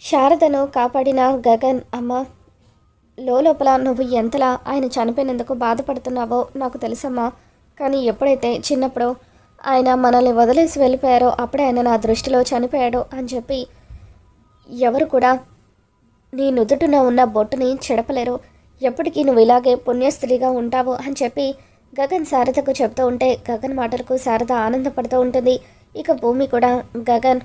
శారదను కాపాడిన గగన్ అమ్మ లోపల నువ్వు ఎంతలా ఆయన చనిపోయినందుకు బాధపడుతున్నావో నాకు తెలుసమ్మా. కానీ ఎప్పుడైతే చిన్నప్పుడు ఆయన మనల్ని వదిలేసి వెళ్ళిపోయారో అప్పుడే ఆయన నా దృష్టిలో చనిపోయాడు అని చెప్పి ఎవరు కూడా నీ నుదుటిన ఉన్న బొట్టుని చెడపలేరు. ఎప్పటికీ నువ్వు ఇలాగే పుణ్యస్త్రీగా ఉంటావు అని చెప్పి గగన్ శారదకు చెప్తూ ఉంటే గగన్ మాటలకు శారద ఆనందపడుతూ ఉంటుంది. ఇక భూమి కూడా గగన్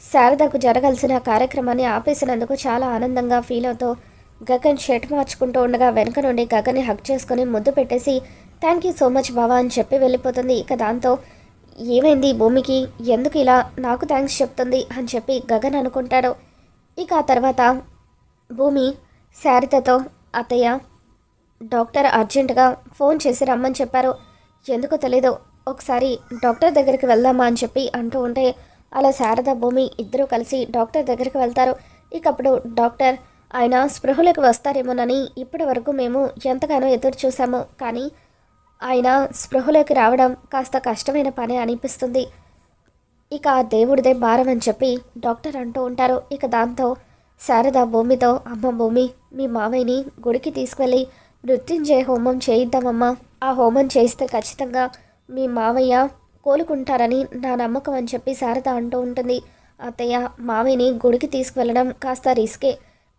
శారదకు జరగాల్సిన కార్యక్రమాన్ని ఆపేసినందుకు చాలా ఆనందంగా ఫీల్ అవుతూ గగన్ షర్ట్ మార్చుకుంటూ ఉండగా వెనుక నుండి గగన్ని హక్ చేసుకొని ముద్దు పెట్టేసి థ్యాంక్ యూ సో మచ్ బావా అని చెప్పి వెళ్ళిపోతుంది. ఇక దాంతో ఏమైంది భూమికి? ఎందుకు ఇలా? నాకు థ్యాంక్స్ చెప్తుంది అని చెప్పి గగన్ అనుకుంటాడు. ఇక ఆ తర్వాత భూమి శారదతో అత్తయ్య డాక్టర్ అర్జెంటుగా ఫోన్ చేసి రమ్మని చెప్పారు. ఎందుకో తెలీదు. ఒకసారి డాక్టర్ దగ్గరికి వెళ్దామా అని చెప్పి అంటూ ఉంటే అలా శారద భూమి ఇద్దరూ కలిసి డాక్టర్ దగ్గరికి వెళ్తారు. ఇకప్పుడు డాక్టర్ ఆయన స్పృహలోకి వస్తారేమోనని ఇప్పటి వరకు మేము ఎంతగానో ఎదురు చూసాము కానీ ఆయన స్పృహలోకి రావడం కాస్త కష్టమైన పని అనిపిస్తుంది. ఇక ఆ దేవుడిదే భారం అని చెప్పి డాక్టర్ అంటూ ఉంటారు. ఇక దాంతో శారద భూమితో అమ్మ భూమి మీ మావయ్యని గుడికి తీసుకువెళ్ళి మృత్యుంజయ హోమం చేయిద్దామమ్మా. ఆ హోమం చేస్తే ఖచ్చితంగా మీ మావయ్య కోలుకుంటారని నా నమ్మకం అని చెప్పి శారద అంటూ ఉంటుంది. అత్తయ్య మావయ్యని గుడికి తీసుకువెళ్ళడం కాస్త రిస్కే.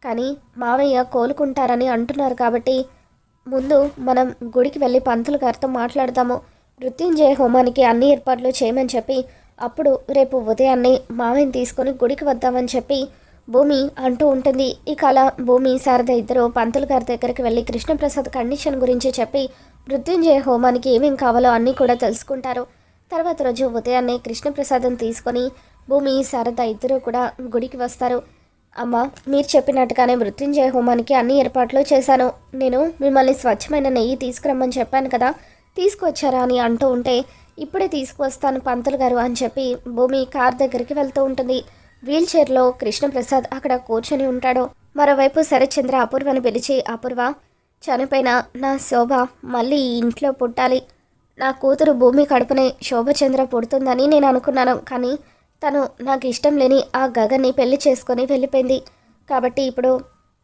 కానీ మావయ్య కోలుకుంటారని అంటున్నారు కాబట్టి ముందు మనం గుడికి వెళ్ళి పంతులు గారితో మాట్లాడదాము. మృత్యుంజయ హోమానికి అన్ని ఏర్పాట్లు చేయమని చెప్పి అప్పుడు రేపు ఉదయాన్నే మావయ్యని తీసుకొని గుడికి వద్దామని చెప్పి భూమి అంటూ ఉంటుంది. ఇక అలా భూమి శారద ఇద్దరు పంతులు గారి దగ్గరికి వెళ్ళి కృష్ణప్రసాద్ కండిషన్ గురించి చెప్పి మృత్యుంజయ హోమానికి ఏమేం కావాలో అన్నీ కూడా తెలుసుకుంటారు. తర్వాత రోజు ఉదయాన్నే కృష్ణప్రసాదం తీసుకొని భూమి శారద ఇద్దరు కూడా గుడికి వస్తారు. అమ్మ మీరు చెప్పినట్టుగానే మృత్యుంజయ హోమానికి అన్ని ఏర్పాట్లు చేశాను. నేను మిమ్మల్ని స్వచ్ఛమైన నెయ్యి తీసుకురమ్మని చెప్పాను కదా తీసుకొచ్చారా అని అంటూ ఉంటే ఇప్పుడే తీసుకువస్తాను పంతులు గారు అని చెప్పి భూమి కార్ దగ్గరికి వెళ్తూ ఉంటుంది. వీల్ చైర్లో కృష్ణప్రసాద్ అక్కడ కూర్చొని ఉంటాడు. మరోవైపు శరత్చంద్ర అపూర్వని పిలిచి అపూర్వ చనిపోయిన నా శోభ మళ్ళీ ఇంట్లో పుట్టాలి. నా కూతురు భూమి కడుపునే శోభచంద్ర పుడుతుందని నేను అనుకున్నాను. కానీ తను నాకు ఇష్టం లేని ఆ గగన్ని పెళ్ళి చేసుకొని వెళ్ళిపోయింది. కాబట్టి ఇప్పుడు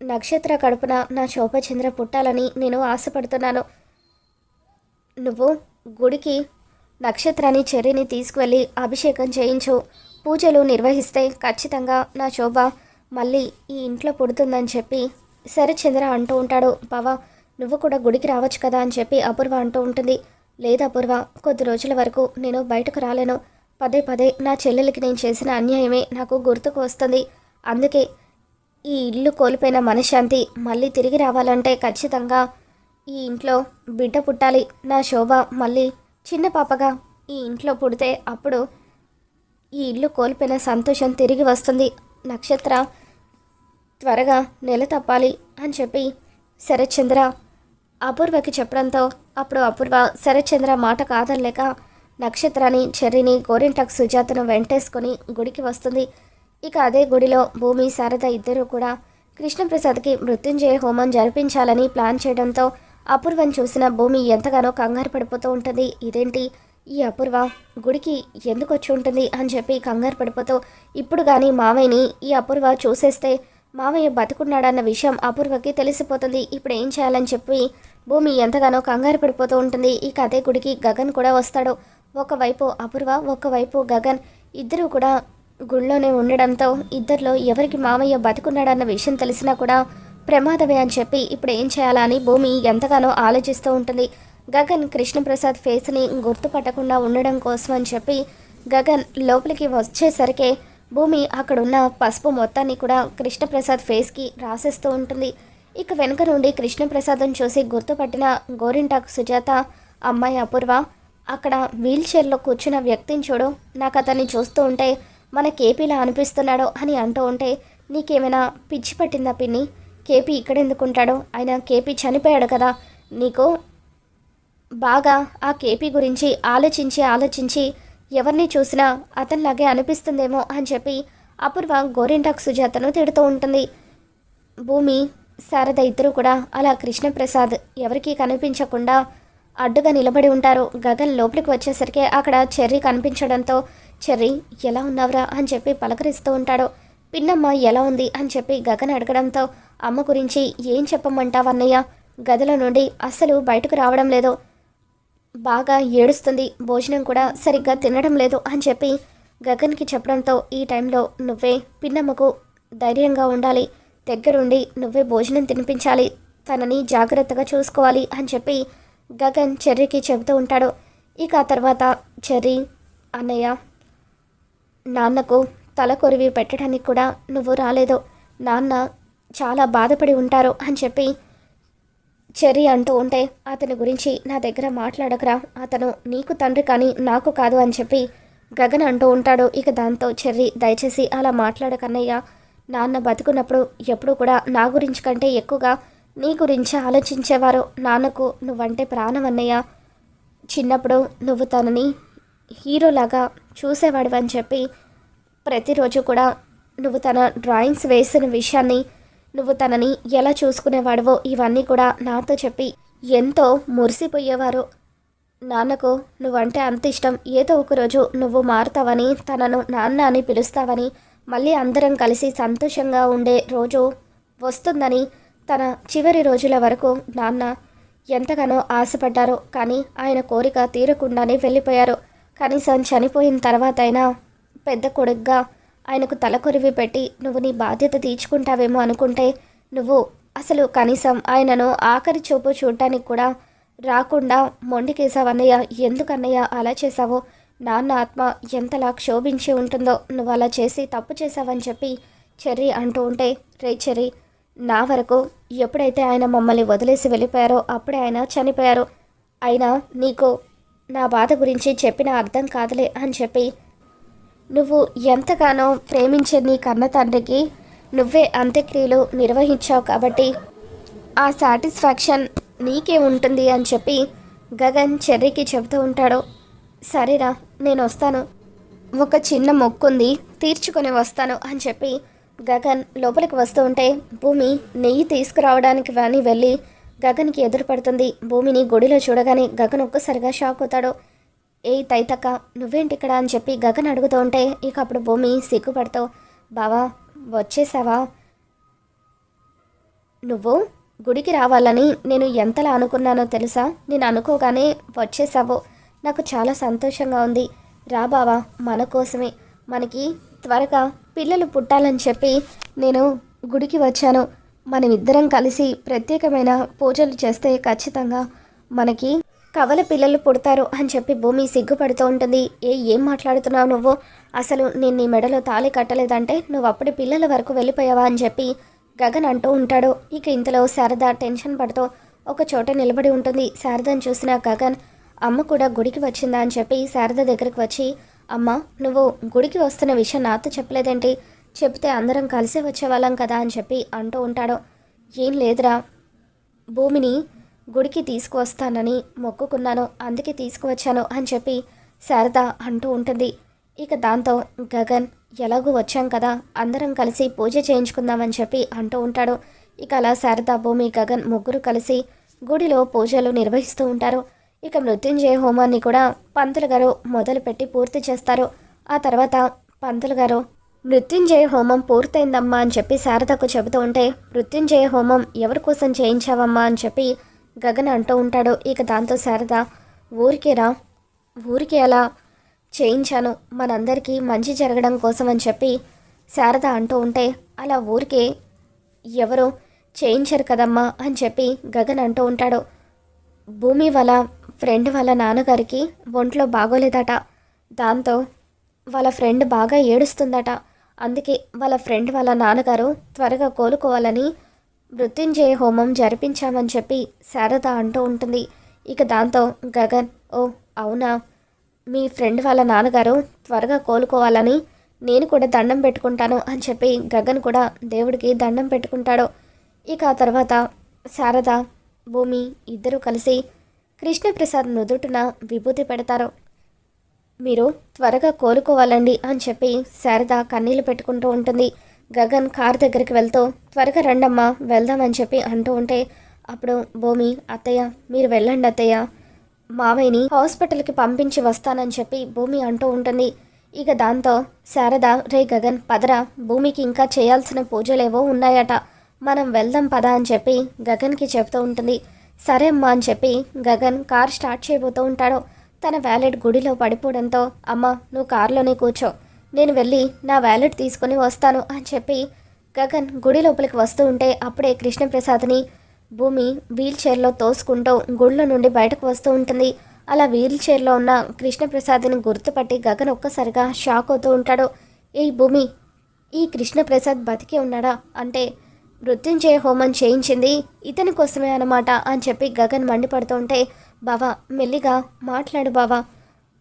నక్షత్ర కడుపున నా శోభచంద్ర పుట్టాలని నేను ఆశపడుతున్నాను. నువ్వు గుడికి నక్షత్రాన్ని చెర్రిని తీసుకువెళ్ళి అభిషేకం చేయించు. పూజలు నిర్వహిస్తే ఖచ్చితంగా నా శోభ మళ్ళీ ఈ ఇంట్లో పుడుతుందని చెప్పి శరత్చంద్ర అంటూ ఉంటాడు. బావా నువ్వు కూడా గుడికి రావచ్చు కదా అని చెప్పి అపూర్వ అంటూ ఉంటుంది. లేదు అపూర్వ కొద్ది రోజుల వరకు నేను బయటకు రాలేను. పదే పదే నా చెల్లెలకి నేను చేసిన అన్యాయమే నాకు గుర్తుకు వస్తుంది. అందుకే ఈ ఇల్లు కోల్పోయిన మనశ్శాంతి మళ్ళీ తిరిగి రావాలంటే ఖచ్చితంగా ఈ ఇంట్లో బిడ్డ పుట్టాలి. నా శోభ మళ్ళీ చిన్న పాపగా ఈ ఇంట్లో పుడితే అప్పుడు ఈ ఇల్లు కోల్పోయిన సంతోషం తిరిగి వస్తుంది. నక్షత్ర త్వరగా నెల తప్పాలి అని చెప్పి శరత్చంద్ర అపూర్వకి చెప్పడంతో అప్పుడు అపూర్వ శరత్చంద్ర మాట కాదనలేక నక్షత్రాన్ని చెర్రిని గోరింటాక్ సుజాతను వెంటేసుకొని గుడికి వస్తుంది. ఇక అదే గుడిలో భూమి శారద ఇద్దరూ కూడా కృష్ణప్రసాద్కి మృత్యుంజయ హోమం జరిపించాలని ప్లాన్ చేయడంతో అపూర్వను చూసిన భూమి ఎంతగానో కంగారు పడిపోతూ ఉంటుంది. ఇదేంటి? ఈ అపూర్వ గుడికి ఎందుకు వచ్చి ఉంటుంది అని చెప్పి కంగారు పడిపోతూ ఇప్పుడు కానీ మావయ్యని ఈ అపూర్వ చూసేస్తే మావయ్య బతుకున్నాడన్న విషయం అపూర్వకి తెలిసిపోతుంది. ఇప్పుడు ఏం చేయాలని చెప్పి భూమి ఎంతగానో కంగారు పడిపోతూ ఉంటుంది. ఇక అదే గుడికి గగన్ కూడా వస్తాడు. ఒకవైపు అపూర్వ ఒకవైపు గగన్. ఇద్దరు కూడా గుళ్ళోనే ఉండడంతో ఇద్దరిలో ఎవరికి మామయ్య బతుకున్నాడన్న విషయం తెలిసినా కూడా ప్రమాదమే అని చెప్పి ఇప్పుడు ఏం చేయాలా అని భూమి ఎంతగానో ఆలోచిస్తూ ఉంటుంది. గగన్ కృష్ణప్రసాద్ ఫేస్ని గుర్తుపట్టకుండా ఉండడం కోసం అని చెప్పి గగన్ లోపలికి వచ్చేసరికి భూమి అక్కడున్న పసుపు మొత్తాన్ని కూడా కృష్ణప్రసాద్ ఫేస్కి రాసేస్తూ ఉంటుంది. ఇక వెనుక నుండి కృష్ణప్రసాదం చూసి గుర్తుపట్టిన గోరింటాకు సుజాత అమ్మాయి అపూర్వ అక్కడ వీల్ చైర్లో కూర్చున్న వ్యక్తిని చూడు. నాకు అతన్ని చూస్తూ ఉంటే మన కేపీలా అనిపిస్తున్నాడో అని అంటూ ఉంటే నీకేమైనా పిచ్చి పట్టిందా పిన్ని? కేపీ ఇక్కడ ఎందుకుంటాడో? ఆయన కేపీ చనిపోయాడు కదా. నీకు బాగా ఆ కేపీ గురించి ఆలోచించి ఆలోచించి ఎవరిని చూసినా అతనిలాగే అనిపిస్తుందేమో అని చెప్పి అపూర్వ గోరింటాక్ సుజాతను తిడుతూ ఉంటుంది. భూమి శారద ఇద్దరు కూడా అలా కృష్ణప్రసాద్ ఎవరికీ కనిపించకుండా అడ్డుగా నిలబడి ఉంటారు. గగన్ లోపలికి వచ్చేసరికి అక్కడ చెర్రీ కనిపించడంతో చెర్రీ ఎలా ఉన్నావురా? అని చెప్పి పలకరిస్తూ ఉంటాడు. పిన్నమ్మ ఎలా ఉంది? అని చెప్పి గగన్ అడగడంతో అమ్మ గురించి ఏం చెప్పమంటావన్నయ్య గదిలో నుండి అస్సలు బయటకు రావడం లేదు. బాగా ఏడుస్తుంది. భోజనం కూడా సరిగ్గా తినడం లేదు అని చెప్పి గగన్కి చెప్పడంతో ఈ టైంలో నువ్వే పిన్నమ్మకు ధైర్యంగా ఉండాలి. దగ్గరుండి నువ్వే భోజనం తినిపించాలి. తనని జాగ్రత్తగా చూసుకోవాలి అని చెప్పి గగన్ చెర్రీకి చెబుతూ ఉంటాడు. ఇక ఆ తర్వాత చెర్రీ అన్నయ్య నాన్నకు తల కొరివి పెట్టడానికి కూడా నువ్వు రాలేదు. నాన్న చాలా బాధపడి ఉంటారు అని చెప్పి చెర్రీ అంటూ ఉంటే అతని గురించి నా దగ్గర మాట్లాడకరా. అతను నీకు తండ్రి కానీ నాకు కాదు అని చెప్పి గగన్ అంటూ ఉంటాడు. ఇక దాంతో చెర్రీ దయచేసి అలా మాట్లాడకన్నయ్య. నాన్న బతుకున్నప్పుడు ఎప్పుడు కూడా నా గురించి కంటే ఎక్కువగా నీ గురించి ఆలోచించేవారు నాన్నకు నువ్వంటే ప్రాణం అన్నయ్య చిన్నప్పుడు నువ్వు తనని హీరోలాగా చూసేవాడు అని చెప్పి ప్రతిరోజు కూడా నువ్వు తన డ్రాయింగ్స్ వేసిన విషయాన్ని నువ్వు తనని ఎలా చూసుకునేవాడివో ఇవన్నీ కూడా నాతో చెప్పి ఎంతో మురిసిపోయేవారు. నాన్నకు నువ్వంటే అంత ఇష్టం ఏదో ఒకరోజు నువ్వు మారుతావని తనను నాన్న అని పిలుస్తావని మళ్ళీ అందరం కలిసి సంతోషంగా ఉండే రోజు వస్తుందని తన చివరి రోజుల వరకు నాన్న ఎంతగానో ఆశపడ్డారు. కానీ ఆయన కోరిక తీరకుండానే వెళ్ళిపోయారు. కనీసం చనిపోయిన తర్వాత అయినా పెద్ద కొడుగ్గా ఆయనకు తలకొరివి పెట్టి నువ్వు నీ బాధ్యత తీర్చుకుంటావేమో అనుకుంటే నువ్వు అసలు కనీసం ఆయనను ఆఖరి చూపు చూడటానికి కూడా రాకుండా మొండికేశావన్నయ్య. ఎందుకన్నయ్య అలా చేశావో? నాన్న ఆత్మ ఎంతలా క్షోభించి ఉంటుందో నువ్వు అలా చేసి తప్పు చేసావని చెప్పి చెర్రీ అంటూ ఉంటే రే చెర్రీ నా వరకు ఎప్పుడైతే ఆయన మమ్మల్ని వదిలేసి వెళ్ళిపోయారో అప్పుడే ఆయన చనిపోయారు. అయినా నీకు నా బాధ గురించి చెప్పిన అర్థం కాదులే అని చెప్పి నువ్వు ఎంతగానో ప్రేమించే నీ కన్న తండ్రికి నువ్వే అంత్యక్రియలు నిర్వహించావు కాబట్టి ఆ సాటిస్ఫాక్షన్ నీకే ఉంటుంది అని చెప్పి గగన్ చెర్రీకి చెబుతూ ఉంటాడు. సరేరా నేను వస్తాను ఒక చిన్న మొక్కుంది తీర్చుకొని వస్తాను అని చెప్పి గగన్ లోపలికి వస్తూ ఉంటే భూమి నెయ్యి తీసుకురావడానికి వాణి వెళ్ళి గగన్కి ఎదురుపడుతుంది. భూమిని గుడిలో చూడగానే గగన్ ఒక్కసారిగా షాక్ అవుతాడు. ఏ తైతక్క నువ్వేంటి ఇక్కడ అని చెప్పి గగన్ అడుగుతూ ఉంటే ఇక అప్పుడు భూమి సిగ్గుపడతావు బావా వచ్చేసావా? నువ్వు గుడికి రావాలని నేను ఎంతలా అనుకున్నానో తెలుసా? నేను అనుకోగానే వచ్చేసావు. నాకు చాలా సంతోషంగా ఉంది. రా బావా మన కోసమే. మనకి త్వరగా పిల్లలు పుట్టాలని చెప్పి నేను గుడికి వచ్చాను. మనమిద్దరం కలిసి ప్రత్యేకమైన పూజలు చేస్తే ఖచ్చితంగా మనకి కవల పిల్లలు పుడతారు అని చెప్పి భూమి సిగ్గుపడుతూ ఉంటుంది. ఏ ఏం మాట్లాడుతున్నావు నువ్వు? అసలు నేను నీ మెడలో తాళి కట్టలేదంటే నువ్వు అప్పుడే పిల్లల వరకు వెళ్ళిపోయావా అని చెప్పి గగన్ అంటూ ఉంటాడు. ఇక ఇంతలో శారద టెన్షన్ పడుతూ ఒక చోట నిలబడి ఉంటుంది. శారదను చూసిన గగన్ అమ్మ కూడా గుడికి వచ్చిందా అని చెప్పి శారద దగ్గరికి వచ్చి అమ్మ నువ్వు గుడికి వస్తున్న విషయం నాతో చెప్పలేదేంటి చెప్తే అందరం కలిసే వచ్చేవాళ్ళం కదా అని చెప్పి అంటూ ఉంటాడు. ఏం లేదురా భూమిని గుడికి తీసుకువస్తానని మొక్కుకున్నాను అందుకే తీసుకువచ్చాను అని చెప్పి శారద అంటూ ఉంటుంది. ఇక దాంతో గగన్ ఎలాగూ వచ్చాం కదా అందరం కలిసి పూజ చేయించుకుందామని చెప్పి అంటూ ఉంటాడు. ఇక అలా శారద భూమి గగన్ ముగ్గురు కలిసి గుడిలో పూజలు నిర్వహిస్తూ ఉంటారు. ఇక మృత్యుంజయ హోమాన్ని కూడా పంతులు గారు మొదలుపెట్టి పూర్తి చేస్తారు. ఆ తర్వాత పంతులు గారు మృత్యుంజయ హోమం పూర్తయిందమ్మా అని చెప్పి శారదకు చెబుతూ ఉంటే మృత్యుంజయ హోమం ఎవరి కోసం చేయించావమ్మా అని చెప్పి గగన్ అంటూ ఉంటాడు. ఇక దాంతో శారద ఊరికేరా ఊరికి అలా చేయించాను. మనందరికీ మంచి జరగడం కోసం అని చెప్పి శారద అంటూ ఉంటే అలా ఊరికే ఎవరు చేయించరు కదమ్మా అని చెప్పి గగన్ అంటూ ఉంటాడు. భూమి వల్ల ఫ్రెండ్ వాళ్ళ నాన్నగారికి ఒంట్లో బాగోలేదట. దాంతో వాళ్ళ ఫ్రెండ్ బాగా ఏడుస్తుందట. అందుకే వాళ్ళ ఫ్రెండ్ వాళ్ళ నాన్నగారు త్వరగా కోలుకోవాలని మృత్యుంజయ హోమం జరిపించామని చెప్పి శారద అంటూ ఉంటుంది. ఇక దాంతో గగన్ ఓ అవునా? మీ ఫ్రెండ్ వాళ్ళ నాన్నగారు త్వరగా కోలుకోవాలని నేను కూడా దండం పెట్టుకుంటాను అని చెప్పి గగన్ కూడా దేవుడికి దండం పెట్టుకుంటాడు. ఇక ఆ తర్వాత శారద భూమి ఇద్దరూ కలిసి కృష్ణప్రసాద్ నుదుటున విభూతి పెడతారు. మీరు త్వరగా కోలుకోవాలండి అని చెప్పి శారద కన్నీళ్ళు పెట్టుకుంటూ ఉంటుంది. గగన్ కార్ దగ్గరికి వెళ్తూ త్వరగా రండమ్మా వెళ్దామని చెప్పి అంటూ ఉంటే అప్పుడు భూమి అత్తయ్య మీరు వెళ్ళండి అత్తయ్య మావయ్యని హాస్పిటల్కి పంపించి వస్తానని చెప్పి భూమి అంటూ ఉంటుంది. ఇక దాంతో శారద రే గగన్ పదరా భూమికి ఇంకా చేయాల్సిన పూజలేవో ఉన్నాయట. మనం వెళ్దాం పద అని చెప్పి గగన్కి చెప్తూ ఉంటుంది. సరే అమ్మా అని చెప్పి గగన్ కార్ స్టార్ట్ చేయబోతూ ఉంటాడు. తన వ్యాలెట్ గుడిలో పడిపోవడంతో అమ్మ నువ్వు కారులోనే కూర్చో. నేను వెళ్ళి నా వ్యాలెట్ తీసుకొని వస్తాను అని చెప్పి గగన్ గుడి లోపలికి వస్తూ ఉంటే అప్పుడే కృష్ణప్రసాద్ని భూమి వీల్ చైర్లో తోసుకుంటూ గుడిలో నుండి బయటకు వస్తూ ఉంటుంది. అలా వీల్ చైర్లో ఉన్న కృష్ణప్రసాద్ని గుర్తుపట్టి గగన్ ఒక్కసారిగా షాక్ అవుతూ ఉంటాడు. ఈ భూమి ఈ కృష్ణప్రసాద్ బతికే ఉన్నాడా? అంటే మృత్యుంజయ హోమం చేయించింది. ఇతని కోసమే అన్నమాట అని చెప్పి గగన్ మండిపడుతూ ఉంటే బావా మెల్లిగా మాట్లాడు బావా.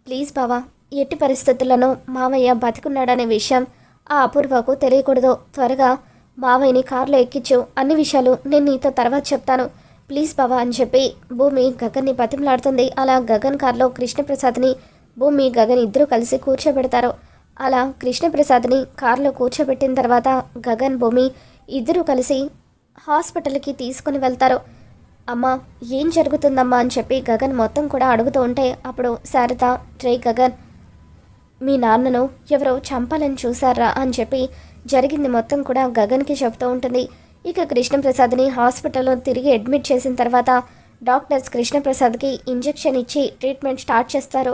ప్లీజ్ బావా ఎట్టి పరిస్థితుల్లోనూ మావయ్య బతికున్నాడనే విషయం ఆ అపూర్వకు తెలియకూడదు. త్వరగా మావయ్యని కారులో ఎక్కించు. అన్ని విషయాలు నేను నీతో తర్వాత చెప్తాను. ప్లీజ్ బావా అని చెప్పి భూమి గగన్ని బతిమలాడుతుంది. అలా గగన్ కారులో కృష్ణప్రసాద్ని భూమి గగన్ ఇద్దరూ కలిసి కూర్చోబెడతారు. అలా కృష్ణప్రసాద్ని కారులో కూర్చోబెట్టిన తర్వాత గగన్ భూమి ఇద్దరూ కలిసి హాస్పిటల్కి తీసుకుని వెళ్తారు. అమ్మా ఏం జరుగుతుందమ్మా అని చెప్పి గగన్ మొత్తం కూడా అడుగుతూ ఉంటే అప్పుడు శారద రే గగన్ మీ నాన్నను ఎవరో చంపాలని చూసారా అని చెప్పి జరిగింది మొత్తం కూడా గగన్కి చెప్తూ ఉంటుంది. ఇక కృష్ణప్రసాద్ని హాస్పిటల్లో తిరిగి అడ్మిట్ చేసిన తర్వాత డాక్టర్స్ కృష్ణప్రసాద్కి ఇంజెక్షన్ ఇచ్చి ట్రీట్మెంట్ స్టార్ట్ చేస్తారు.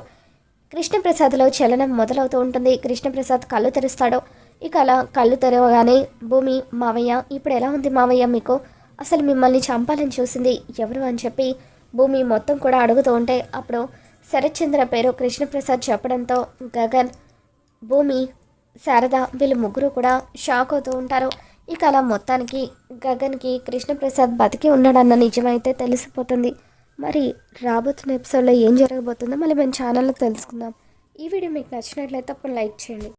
కృష్ణప్రసాద్లో చలనం మొదలవుతూ ఉంటుంది. కృష్ణప్రసాద్ కళ్ళు తెరుస్తాడు. ఇక అలా కళ్ళు తెరవగానే భూమి మావయ్య ఇప్పుడు ఎలా ఉంది మావయ్య మీకు? అసలు మిమ్మల్ని చంపాలని చూసింది ఎవరు? అని చెప్పి భూమి మొత్తం కూడా అడుగుతూ ఉంటే అప్పుడు శరత్చంద్ర పేరు కృష్ణప్రసాద్ చెప్పడంతో గగన్ భూమి శారద వీళ్ళు ముగ్గురు కూడా షాక్ అవుతూ ఉంటారు. ఇక అలా మొత్తానికి గగన్కి కృష్ణప్రసాద్ బతికి ఉన్నాడన్న నిజమైతే తెలిసిపోతుంది. మరి రాబోతున్న ఎపిసోడ్లో ఏం జరగబోతుందో మళ్ళీ మన ఛానల్లో తెలుసుకుందాం. ఈ వీడియో మీకు నచ్చినట్లయితే అప్పుడు లైక్ చేయండి.